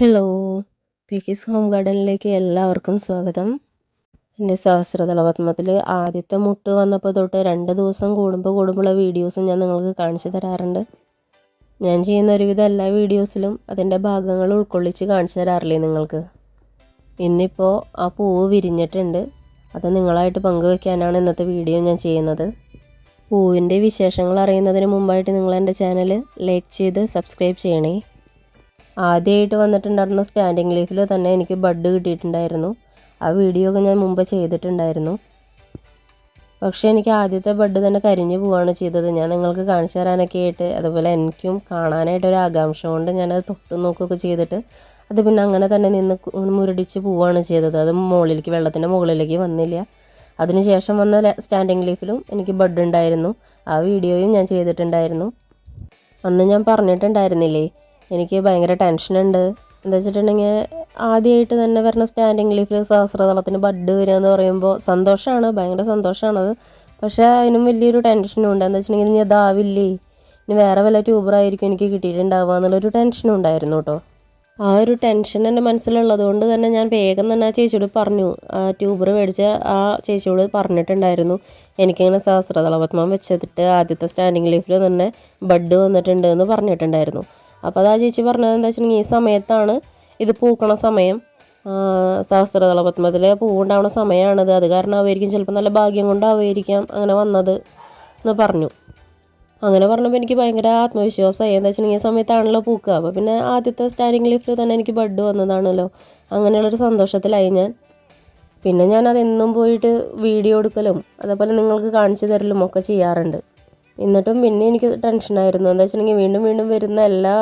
Hello പിക്കിസ് home ഗാർഡനിലേക്ക് എല്ലാവർക്കും സ്വാഗതം. എന്റെ സഹസ്രദള പത്മത്തിൽ ആദ്യത്തെ മുട്ട് വന്നപ്പോൾ തൊട്ട് രണ്ട് ദിവസം കൂടുമ്പോൾ കൂടുമ്പോഴുള്ള വീഡിയോസ് ഞാൻ നിങ്ങൾക്ക് കാണിച്ചു തരാറുണ്ട്. ഞാൻ ചെയ്യുന്ന ഒരുവിധം എല്ലാ വീഡിയോസിലും അതിന്റെ ഭാഗങ്ങൾ ഉൾക്കൊള്ളിച്ച് കാണിച്ചു തരാറില്ലേ നിങ്ങൾക്ക്? ഇന്നിപ്പോൾ ആ പൂവ് വിരിഞ്ഞിട്ടുണ്ട്. അത് നിങ്ങളായിട്ട് പങ്കുവെക്കാനാണ് ഇന്നത്തെ വീഡിയോ ഞാൻ ചെയ്യുന്നത്. പൂവിന്റെ വിശേഷങ്ങൾ അറിയുന്നതിന് മുമ്പായിട്ട് നിങ്ങൾ എന്റെ ചാനൽ ലൈക്ക് ചെയ്ത് സബ്സ്ക്രൈബ് ചെയ്യണേ. ആദ്യമായിട്ട് വന്നിട്ടുണ്ടായിരുന്ന സ്റ്റാൻഡിങ് ലീഫിൽ തന്നെ എനിക്ക് ബഡ് കിട്ടിയിട്ടുണ്ടായിരുന്നു. ആ വീഡിയോ ഒക്കെ ഞാൻ മുമ്പ് ചെയ്തിട്ടുണ്ടായിരുന്നു. പക്ഷേ എനിക്ക് ആദ്യത്തെ ബഡ് തന്നെ കരിഞ്ഞു പോവുകയാണ് ചെയ്തത്. ഞാൻ നിങ്ങൾക്ക് കാണിച്ചു തരാനൊക്കെ ആയിട്ട് അതുപോലെ എനിക്കും കാണാനായിട്ട് ഒരു ആകാംക്ഷ കൊണ്ട് ഞാനത് തൊട്ട് നോക്കുകയൊക്കെ ചെയ്തിട്ട് അത് പിന്നെ അങ്ങനെ തന്നെ നിന്ന് മുരടിച്ച് പോവുകയാണ് ചെയ്തത്. അത് മുകളിലേക്ക് വെള്ളത്തിന്റെ മുകളിലേക്ക് വന്നില്ല. അതിനുശേഷം വന്ന സ്റ്റാൻഡിങ് ലീഫിലും എനിക്ക് ബഡ് ഉണ്ടായിരുന്നു. ആ വീഡിയോയും ഞാൻ ചെയ്തിട്ടുണ്ടായിരുന്നു. അന്ന് ഞാൻ പറഞ്ഞിട്ടുണ്ടായിരുന്നില്ലേ എനിക്ക് ഭയങ്കര ടെൻഷനുണ്ട്. എന്താ വെച്ചിട്ടുണ്ടെങ്കിൽ ആദ്യമായിട്ട് തന്നെ വരുന്ന സ്റ്റാൻഡിങ് ലീഫിൽ സഹസ്രതലത്തിന് ബഡ് വരിക എന്ന് പറയുമ്പോൾ സന്തോഷമാണ് ഭയങ്കര സന്തോഷമാണത് പക്ഷേ അതിനും വലിയൊരു ടെൻഷനും ഉണ്ട് എന്താ വെച്ചിട്ടുണ്ടെങ്കിൽ ഇനി അതാവില്ലേ ഇനി വേറെ വല്ല ട്യൂബറായിരിക്കും എനിക്ക് കിട്ടിയിട്ടുണ്ടാവുക എന്നുള്ളൊരു ടെൻഷനും ഉണ്ടായിരുന്നു കേട്ടോ. ആ ഒരു ടെൻഷൻ എന്റെ മനസ്സിലുള്ളത് കൊണ്ട് തന്നെ ഞാൻ വേഗം തന്നെ ആ ചേച്ചിയോട് പറഞ്ഞു. ആ ട്യൂബർ മേടിച്ച ആ ചേച്ചിയോട് പറഞ്ഞിട്ടുണ്ടായിരുന്നു. എനിക്കിങ്ങനെ സഹസ്രതളപത്മം വെച്ചിട്ട് ആദ്യത്തെ സ്റ്റാൻഡിങ് ലീഫിൽ തന്നെ ബഡ് വന്നിട്ടുണ്ട് എന്ന് പറഞ്ഞിട്ടുണ്ടായിരുന്നു. അപ്പോൾ അതാ ചേച്ചി പറഞ്ഞത് എന്താ വെച്ചിട്ടുണ്ടെങ്കിൽ ഈ സമയത്താണ് ഇത് പൂക്കണ സമയം. സഹസ്രതല പത്മത്തിൽ പൂവുണ്ടാവുന്ന സമയമാണത് അത് കാരണം കാരണമായിരിക്കും ചിലപ്പോൾ നല്ല ഭാഗ്യം കൊണ്ടാവുമായിരിക്കാം അങ്ങനെ വന്നത് എന്ന് പറഞ്ഞു. അങ്ങനെ പറഞ്ഞപ്പോൾ എനിക്ക് ഭയങ്കര ആത്മവിശ്വാസമായി. എന്താ വെച്ചിട്ടുണ്ടെങ്കിൽ ഈ സമയത്താണല്ലോ പൂക്കുക അപ്പോൾ പിന്നെ ആദ്യത്തെ സ്റ്റാരിങ് ലിഫ്റ്റ് തന്നെ എനിക്ക് ബഡ് വന്നതാണല്ലോ. അങ്ങനെയുള്ളൊരു സന്തോഷത്തിലായി ഞാൻ. പിന്നെ ഞാൻ അതെന്നും പോയിട്ട് വീഡിയോ എടുക്കലും അതേപോലെ നിങ്ങൾക്ക് കാണിച്ചു തരലും ഒക്കെ ചെയ്യാറുണ്ട്. എന്നിട്ടും പിന്നെ എനിക്ക് ടെൻഷനായിരുന്നു എന്താ വെച്ചിട്ടുണ്ടെങ്കിൽ വീണ്ടും വീണ്ടും വരുന്ന എല്ലാ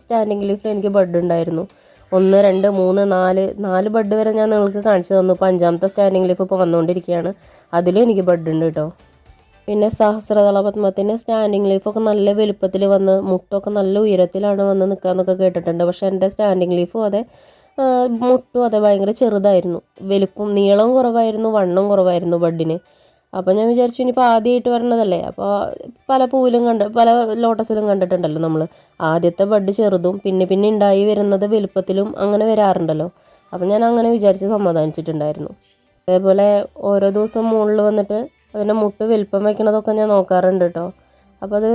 സ്റ്റാൻഡിങ് ലിഫ്റ്റും എനിക്ക് ബഡ് ഉണ്ടായിരുന്നു. ഒന്ന് രണ്ട് മൂന്ന് നാല് നാല് ബഡ് വരെ ഞാൻ നിങ്ങൾക്ക് കാണിച്ചു തന്നു. ഇപ്പോൾ അഞ്ചാമത്തെ സ്റ്റാൻഡിങ് ലിഫ് ഇപ്പോൾ വന്നുകൊണ്ടിരിക്കുകയാണ്. അതിലും എനിക്ക് ബഡ് ഉണ്ട് കേട്ടോ പിന്നെ സഹസ്രതള പത്മത്തിന്റെ സ്റ്റാൻഡിങ് ലീഫൊക്കെ നല്ല വലുപ്പത്തിൽ വന്ന് മുട്ടൊക്കെ നല്ല ഉയരത്തിലാണ് വന്ന് നിൽക്കാന്നൊക്കെ കേട്ടിട്ടുണ്ട്. പക്ഷേ എന്റെ സ്റ്റാൻഡിങ് ലീഫും അതെ മുട്ടും അതെ ഭയങ്കര ചെറുതായിരുന്നു. വലുപ്പം നീളം കുറവായിരുന്നു വണ്ണം കുറവായിരുന്നു ബഡിന് അപ്പോൾ ഞാൻ വിചാരിച്ചു ഇനിയിപ്പോൾ ആദ്യമായിട്ട് വരണതല്ലേ? അപ്പോൾ പല പൂവിലും കണ്ട് പല ലോട്ടസിലും കണ്ടിട്ടുണ്ടല്ലോ നമ്മൾ ആദ്യത്തെ ബഡ് ചെറുതും പിന്നെ പിന്നെ ഉണ്ടായി വരുന്നത് വലുപ്പത്തിലും അങ്ങനെ വരാറുണ്ടല്ലോ. അപ്പോൾ ഞാൻ അങ്ങനെ വിചാരിച്ച് സമാധാനിച്ചിട്ടുണ്ടായിരുന്നു. അതേപോലെ ഓരോ ദിവസം മുകളിൽ വന്നിട്ട് അതിന്റെ മുട്ട് വലുപ്പം വയ്ക്കണതൊക്കെ ഞാൻ നോക്കാറുണ്ട് കേട്ടോ. അപ്പോൾ അത്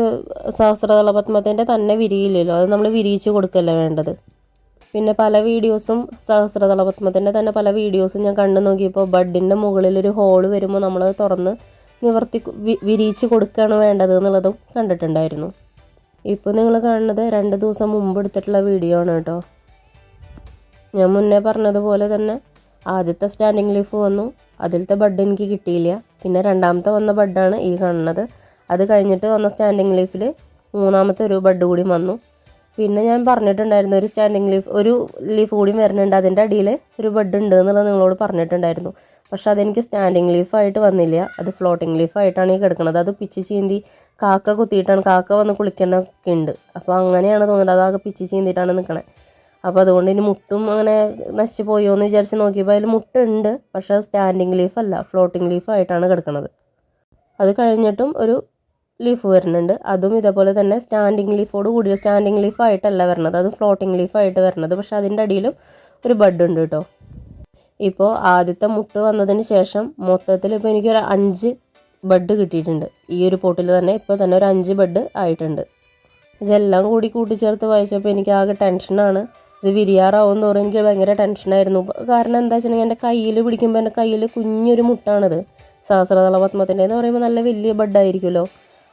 സഹസ്രതല പത്മത്തിന്റെ തന്നെ വിരിയില്ലല്ലോ. അത് നമ്മൾ വിരിയിച്ച് കൊടുക്കല്ലേ വേണ്ടത്? പിന്നെ പല വീഡിയോസും സഹസ്രതളപത്മത്തിന്റെ തന്നെ പല വീഡിയോസും ഞാൻ കണ്ടു നോക്കിയപ്പോൾ ബഡിന്റെ മുകളിൽ ഒരു ഹോൾ വരുമ്പോൾ നമ്മൾ തുറന്ന് നിവർത്തി വിരിയിച്ച് കൊടുക്കുകയാണ് വേണ്ടത് എന്നുള്ളതും കണ്ടിട്ടുണ്ടായിരുന്നു. ഇപ്പോൾ നിങ്ങൾ കാണുന്നത് രണ്ട് ദിവസം മുമ്പ് എടുത്തിട്ടുള്ള വീഡിയോ ആണ് കേട്ടോ. ഞാൻ മുന്നേ പറഞ്ഞതുപോലെ തന്നെ ആദ്യത്തെ സ്റ്റാൻഡിങ് ലീഫ് വന്നു. അതിലത്തെ ബഡ് എനിക്ക് കിട്ടിയില്ല. പിന്നെ രണ്ടാമത്തെ വന്ന ബഡാണ് ഈ കാണുന്നത്. അത് കഴിഞ്ഞിട്ട് വന്ന സ്റ്റാൻഡിങ് ലീഫിൽ മൂന്നാമത്തെ ഒരു ബഡ് കൂടി വന്നു. പിന്നെ ഞാൻ പറഞ്ഞിട്ടുണ്ടായിരുന്നു ഒരു സ്റ്റാൻഡിങ് ലീഫ് ഒരു ലീഫ് കൂടി വരുന്നുണ്ട് അതിന്റെ അടിയിൽ ഒരു ബെഡ് ഉണ്ട് എന്നുള്ളത് നിങ്ങളോട് പറഞ്ഞിട്ടുണ്ടായിരുന്നു. പക്ഷെ അതെനിക്ക് സ്റ്റാൻഡിങ് ലീഫായിട്ട് വന്നില്ല. അത് ഫ്ലോട്ടിങ് ലീഫായിട്ടാണ് ഈ കിടക്കുന്നത്. അത് പിച്ചി ചീന്തി കാക്ക കുത്തിയിട്ടാണ് കാക്ക വന്ന് കുളിക്കണമൊക്കെ ഉണ്ട്. അപ്പോൾ അങ്ങനെയാണ് തോന്നുന്നത്. അതാകെ പിച്ചി ചീന്തിയിട്ടാണ് നിൽക്കണേ. അപ്പോൾ അതുകൊണ്ട് ഇനി മുട്ടും അങ്ങനെ നശിച്ചു പോയോ എന്ന് വിചാരിച്ച് നോക്കിയപ്പോൾ അതിൽ മുട്ടുണ്ട്. പക്ഷേ സ്റ്റാൻഡിങ് ലീഫല്ല ഫ്ലോട്ടിങ് ലീഫായിട്ടാണ് കിടക്കുന്നത്. അത് കഴിഞ്ഞിട്ടും ഒരു ലീഫ് വരുന്നുണ്ട്. അതും ഇതേപോലെ തന്നെ സ്റ്റാൻഡിങ് ലീഫോട് കൂടി സ്റ്റാൻഡിങ് ലീഫായിട്ടല്ല വരണത്. അത് ഫ്ലോട്ടിങ് ലീഫായിട്ട് വരണത്. പക്ഷേ അതിന്റെ അടിയിലും ഒരു ബഡ് ഉണ്ട് കേട്ടോ. ഇപ്പോൾ ആദ്യത്തെ മുട്ട് വന്നതിന് ശേഷം മൊത്തത്തിൽ ഇപ്പോൾ എനിക്കൊരു അഞ്ച് ബഡ് കിട്ടിയിട്ടുണ്ട്. ഈ ഒരു പോട്ടിൽ തന്നെ ഇപ്പോൾ തന്നെ ഒരു അഞ്ച് ബഡ് ആയിട്ടുണ്ട്. ഇതെല്ലാം കൂടി കൂട്ടിച്ചേർത്ത് വായിച്ചപ്പോൾ എനിക്ക് ആകെ ടെൻഷനാണ് ഇത് വിരിയാറാവും തോറും എനിക്ക് ഭയങ്കര ടെൻഷനായിരുന്നു കാരണം എന്താ വെച്ചിട്ടുണ്ടെങ്കിൽ എന്റെ കയ്യിൽ പിടിക്കുമ്പോൾ എന്റെ കയ്യിൽ കുഞ്ഞൊരു മുട്ടാണിത്. സഹസ്രതള പത്മത്തിന്റെ എന്ന് പറയുമ്പോൾ നല്ല വലിയ ബഡായിരിക്കുമല്ലോ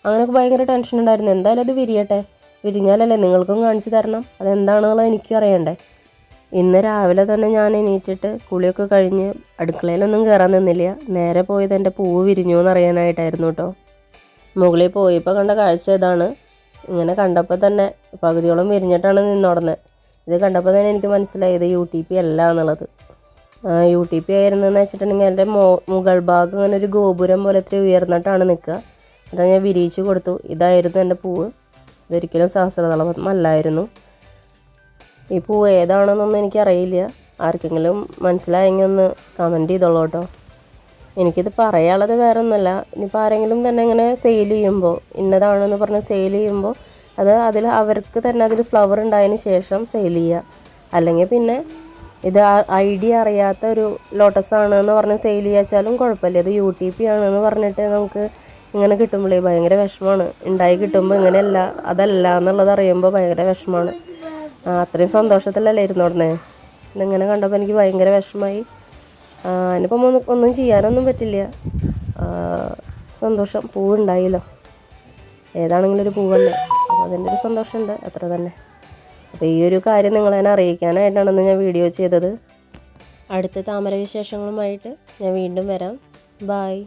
അങ്ങനെയൊക്കെ ഭയങ്കര ടെൻഷൻ ഉണ്ടായിരുന്നു. എന്തായാലും അത് വിരിയട്ടെ. വിരിഞ്ഞാലല്ലേ നിങ്ങൾക്കും കാണിച്ചു തരണം. അതെന്താണെന്നുള്ളത് എനിക്കും അറിയണ്ടേ. ഇന്ന് രാവിലെ തന്നെ ഞാൻ എണീറ്റിട്ട് കുളിയൊക്കെ കഴിഞ്ഞ് അടുക്കളയിലൊന്നും കയറാൻ നിന്നില്ല. നേരെ പോയത് എന്റെ പൂവ് വിരിഞ്ഞു എന്നറിയാനായിട്ടായിരുന്നു കേട്ടോ. മുകളിൽ പോയപ്പോൾ കണ്ട കാഴ്ച ഇതാണ്. ഇങ്ങനെ കണ്ടപ്പോൾ തന്നെ പകുതിയോളം വിരിഞ്ഞിട്ടാണ് നിന്നോടനെ ഇത് കണ്ടപ്പോൾ തന്നെ എനിക്ക് മനസ്സിലായി ഇത് യു ടി പി അല്ല എന്നുള്ളത്. യു ടി പി ആയിരുന്നെന്ന് വെച്ചിട്ടുണ്ടെങ്കിൽ എന്റെ മോ മുകൾ ഭാഗം അങ്ങനെ ഒരു ഗോപുരം പോലെ ഇത്തിരി ഉയർന്നിട്ടാണ് നിൽക്കുക. അത് ഞാൻ വിരിയിച്ച് കൊടുത്തു. ഇതായിരുന്നു എന്റെ പൂവ്. ഇതൊരിക്കലും സഹസ്രദളപത്മം അല്ലായിരുന്നു ഈ പൂവ് ഏതാണെന്നൊന്നും എനിക്കറിയില്ല. ആർക്കെങ്കിലും മനസ്സിലായെങ്കിൽ ഒന്ന് കമന്റ് ചെയ്തോളൂ കേട്ടോ. എനിക്കിത് പറയാനുള്ളത് വേറെ ഒന്നുമല്ല ഇനിയിപ്പോൾ ആരെങ്കിലും തന്നെ ഇങ്ങനെ സെയിൽ ചെയ്യുമ്പോൾ ഇന്നതാണെന്ന് പറഞ്ഞ് സെയിൽ ചെയ്യുമ്പോൾ അത് അതിൽ അവർക്ക് തന്നെ അതിൽ ഫ്ലവർ ഉണ്ടായതിന് ശേഷം സെയിൽ ചെയ്യുക. അല്ലെങ്കിൽ പിന്നെ ഇത് ഐഡിയ അറിയാത്ത ഒരു ലോട്ടസ് ആണ് എന്ന് പറഞ്ഞ് സെയിൽ ചെയ്യാച്ചാലും കുഴപ്പമില്ല. ഇത് യു ടി പി ആണെന്ന് പറഞ്ഞിട്ട് നമുക്ക് ഇങ്ങനെ കിട്ടുമ്പോഴേ ഭയങ്കര വിഷമമാണ് ഉണ്ടായി കിട്ടുമ്പോൾ ഇങ്ങനെയല്ല അതല്ല എന്നുള്ളത് അറിയുമ്പോൾ ഭയങ്കര വിഷമമാണ് അത്രയും സന്തോഷത്തിലല്ലേ ഇരുന്നോടനെ ഇതിങ്ങനെ കണ്ടപ്പോൾ എനിക്ക് ഭയങ്കര വിഷമമായി അതിനിപ്പം ഒന്നും ഒന്നും ചെയ്യാനൊന്നും പറ്റില്ല. സന്തോഷം പൂവുണ്ടായില്ലോ. ഏതാണെങ്കിലും ഒരു പൂവല്ലേ അപ്പോൾ അതിന്റെ ഒരു സന്തോഷമുണ്ട്. അത്ര തന്നെ. അപ്പോൾ ഈ ഒരു കാര്യം നിങ്ങളെ അറിയിക്കാനായിട്ടാണെന്ന് ഞാൻ വീഡിയോ ചെയ്തത്. അടുത്ത താമര വിശേഷങ്ങളുമായിട്ട് ഞാൻ വീണ്ടും വരാം. ബായ്